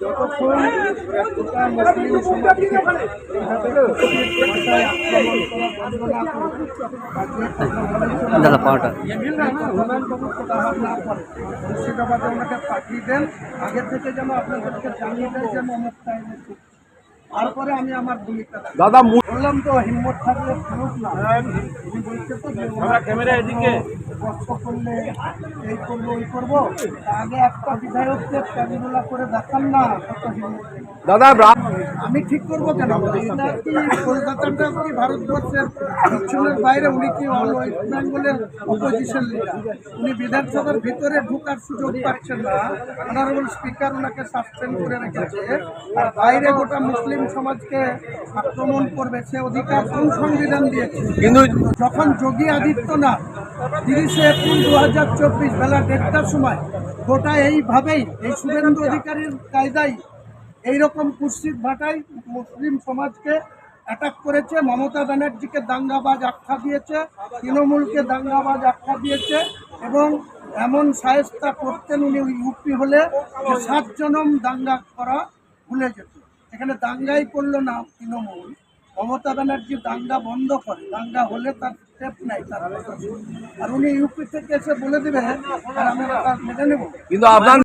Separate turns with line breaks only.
যতক্ষণ একটা মুসলিম সমাজকে
দাদা পাওয়াটা।
মুর্শিদাবাদে ওনাকে পাঠিয়ে দেন আগে থেকে যেন আপনাদেরকে জানিয়ে দেয় যে অমুক টাইমে তারপরে আমি আমার ভূমিকা
দাদা
বললাম তো হিম্মত থাকলে না। উনি বলছে তো ক্যামেরা এদিকে। কষ্ট করলে এই করব ওই করব। আগে একটা বিধায়ককে ক্যামেরা করে দেখান না
দাদা
আমি ঠিক করব কেন? কলকাতাটা কি ভারতবর্ষের দক্ষিণের বাইরে? উনি কি অল ওয়েস্ট বেঙ্গলের অপোজিশন লিডার উনি বিধানসভার ভিতরে ঢোকার সুযোগ পাচ্ছেন না। অনারেবল স্পিকার ওনাকে সাসপেন্ড করে রেখেছে। আর বাইরে গোটা মুসলিম সমাজকে আক্রমণ করবে সে অধিকার কোন সংবিধান দিয়েছে।
কিন্তু
যখন যোগী আদিত্যনাথ তিরিশে এপ্রিল দু হাজার চব্বিশ বেলা দেড়টার সময় গোটা এইভাবেই এই শুভেন্দু অধিকারীর কায়দায় এইরকম কুৎসিত ভাটায় মুসলিম সমাজকে অ্যাটাক করেছে, মমতা ব্যানার্জিকে দাঙ্গাবাজ আখ্যা দিয়েছে, তৃণমূলকে দাঙ্গাবাজ আখ্যা দিয়েছে এবং এমন সাহেস্তা করতেন উনি ইউপি হলে সাত জনম দাঙ্গা করা ভুলে যেত। এখানে দাঙ্গাই করল না তৃণমূল। মমতা ব্যানার্জি দাঙ্গা বন্ধ করে, দাঙ্গা হলে তার স্টেপ নেই, তার প্রশাসন। আর উনি ইউপি থেকে এসে বলে দেবে আর আমরা তার মেনে নেব
কিন্তু আপনার